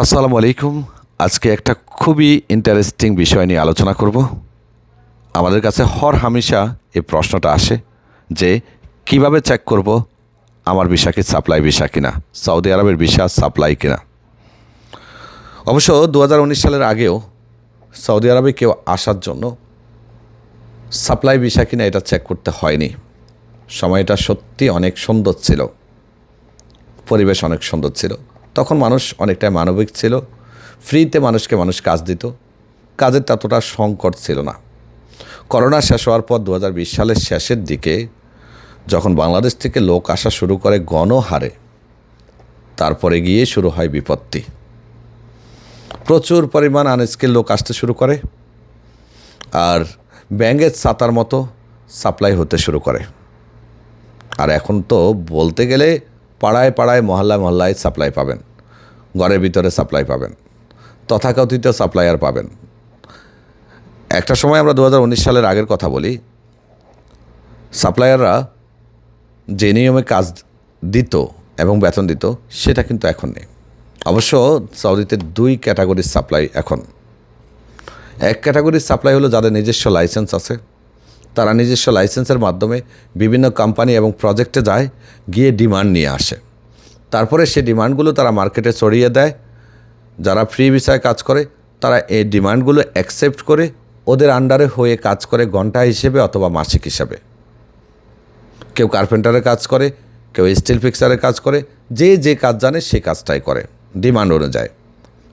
আসসালামু আলাইকুম। আজকে একটা খুবই ইন্টারেস্টিং বিষয় নিয়ে আলোচনা করব। আমাদের কাছে হর হামেশা এই প্রশ্নটা আসে যে, কীভাবে চেক করব আমার ভিসা কি সাপ্লাই ভিসা কিনা? সৌদি আরবের ভিসা সাপ্লাই কিনা? অবশ্য দু হাজার উনিশ সালের আগেও সৌদি আরবে কেউ আসার জন্য সাপ্লাই ভিসা কিনা এটা চেক করতে হয়নি। সময়টা সত্যি অনেক সুন্দর ছিল। পরিবেশ অনেক সুন্দর ছিল। তখন মানুষ অনেকটাই মানবিক ছিল। ফ্রিতে মানুষকে মানুষ কাজ দিত। কাজের ততটা সংকট ছিল না। করোনা শেষ হওয়ার পর দু হাজার বিশ সালের শেষের দিকে যখন বাংলাদেশ থেকে লোক আসা শুরু করে গণহারে, তারপরে গিয়ে শুরু হয় বিপত্তি। প্রচুর পরিমাণ আনস্কিল লোক আসতে শুরু করে আর ব্যাঙের ছাতার মতো সাপ্লাই হতে শুরু করে। আর এখন তো বলতে গেলে পাড়ায় পাড়ায়, মহল্লায় মহল্লায় সাপ্লাই পাবেন। ঘরের ভিতরে সাপ্লাই পাবেন। তথাকথিত সাপ্লায়ার পাবেন। একটা সময় আমরা দু হাজার উনিশ সালের আগের কথা বলি সাপ্লায়াররা যে নিয়মে কাজ দিত এবং বেতন দিত, সেটা কিন্তু এখন নেই। অবশ্য সৌদিতে দুই ক্যাটাগরির সাপ্লাই এখন। এক ক্যাটাগরির সাপ্লাই হলো যাদের নিজস্ব লাইসেন্স আছে তারা নিজস্ব লাইসেন্সের মাধ্যমে বিভিন্ন কোম্পানি এবং প্রজেক্টে যায়, গিয়ে ডিমান্ড নিয়ে আসে। তারপরে সে ডিমান্ডগুলো তারা মার্কেটে ছড়িয়ে দেয়। যারা ফ্রি ভিসায় কাজ করে, তারা এই ডিমান্ডগুলো অ্যাকসেপ্ট করে ওদের আন্ডারে হয়ে কাজ করে ঘণ্টা হিসেবে অথবা মাসিক হিসাবে। কেউ কার্পেন্টারের কাজ করে, কেউ স্টিল ফিক্সারের কাজ করে, যে যে কাজ জানে সে কাজটাই করে, ডিমান্ড অনুযায়ী।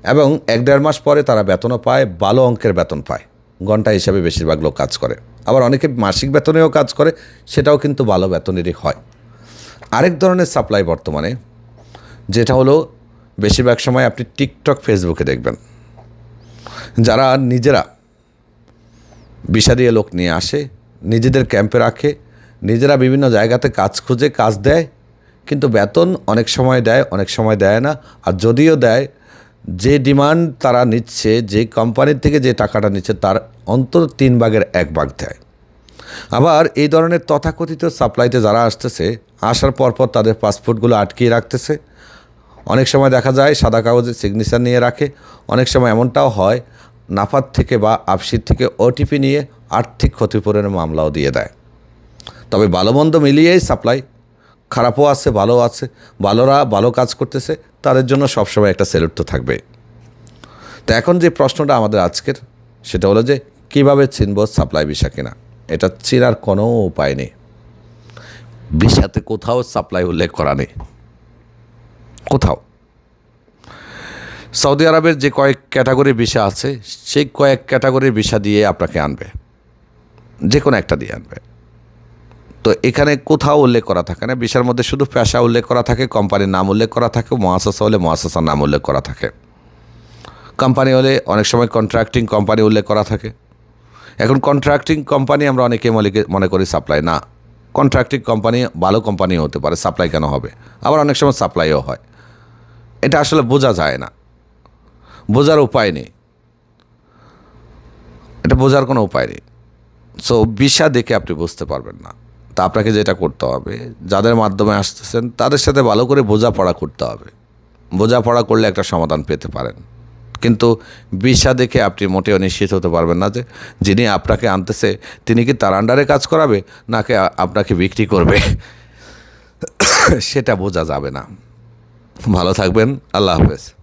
এবং এক দেড় মাস পরে তারা বেতনও পায়, ভালো অঙ্কের বেতন পায়, ঘণ্টা হিসাবে বেশিরভাগ লোক কাজ করে। আবার অনেকে মাসিক বেতনেও কাজ করে, সেটাও কিন্তু ভালো বেতনেরই হয়। আরেক ধরনের সাপ্লাই বর্তমানে, যেটা হলো বেশিরভাগ সময় আপনি টিকটক ফেসবুকে দেখবেন। যারা নিজেরা বিষা লোক নিয়ে আসে, নিজেদের ক্যাম্পে রাখে, নিজেরা বিভিন্ন জায়গাতে কাজ খুঁজে কাজ দেয়, কিন্তু বেতন অনেক সময় দেয়, অনেক সময় দেয় না। আর যদিও দেয়, যে ডিমান্ড তারা নিচ্ছে, যে কোম্পানির থেকে যে টাকাটা নিচ্ছে, তার অন্তত তিন ভাগের এক ভাগ দেয়। আবার এই ধরনের তথাকথিত সাপ্লাইতে যারা আসতেছে, আসার পর পর তাদের পাসপোর্টগুলো আটকিয়ে রাখতেছে। অনেক সময় দেখা যায় সাদা কাগজে সিগনেচার নিয়ে রাখে, অনেক সময় এমনটাও হয়, নাফাত থেকে বা আফসির থেকে ওটিপি নিয়ে আর্থিক ক্ষতিপূরণের মামলাও দিয়ে দেয়। তবে ভালো মন্দ মিলিয়েই সাপ্লাই, খারাপও আছে ভালো আছে, ভালোরা ভালো কাজ করতেছে, তাদের জন্য সবসময় একটা সেলুট তো থাকবে তো এখন যে প্রশ্নটা আমাদের আজকের, সেটা হলো যে কীভাবে চিনব সাপ্লাই ভিসা কিনা? এটা চেনার কোনো উপায় নেই। ভিসাতে কোথাও সাপ্লাই উল্লেখ করা নেই। কোথাও। সৌদি আরবের যে কয়েক ক্যাটাগরির ভিসা আছে, সেই কয়েক ক্যাটাগরির ভিসা দিয়ে আপনাকে আনবে। যে কোনো একটা দিয়ে আনবে। তো এখানে কোথাও উল্লেখ করা থাকে না। ভিসার মধ্যে শুধু পেশা উল্লেখ করা থাকে, কোম্পানির নাম উল্লেখ করা থাকে মহাশাসা হলে মহাশাসার নাম উল্লেখ করা থাকে। কোম্পানি হলে অনেক সময় কন্ট্রাক্টিং কোম্পানি উল্লেখ করা থাকে। এখন কন্ট্রাক্টিং কোম্পানি আমরা অনেকে মনে করি সাপ্লাই না। কন্ট্রাক্টিং কোম্পানি ভালো কোম্পানিও হতে পারে সাপ্লাই কেন হবে? আবার অনেক সময় সাপ্লাইও হয়। এটা আসলে বোঝা যায় না। বোঝার উপায় নেই। এটা বোঝার কোনো উপায় নেই। সো ভিসা দেখে আপনি বুঝতে পারবেন না। তা আপনাকে যেটা করতে হবে, যাদের মাধ্যমে আসতেছেন, তাদের সাথে ভালো করে বোঝাপড়া করতে হবে। বোঝাপড়া করলে একটা সমাধান পেতে পারেন। কিন্তু ভিসা দেখে আপনি মোটেও নিশ্চিত হতে পারবেন না যে যিনি আপনাকে আনতেছে, তিনি কি তার আন্ডারে কাজ করাবে, নাকি আপনাকে বিক্রি করবে? সেটা বোঝা যাবে না। ভালো থাকবেন, আল্লাহ হাফেজ।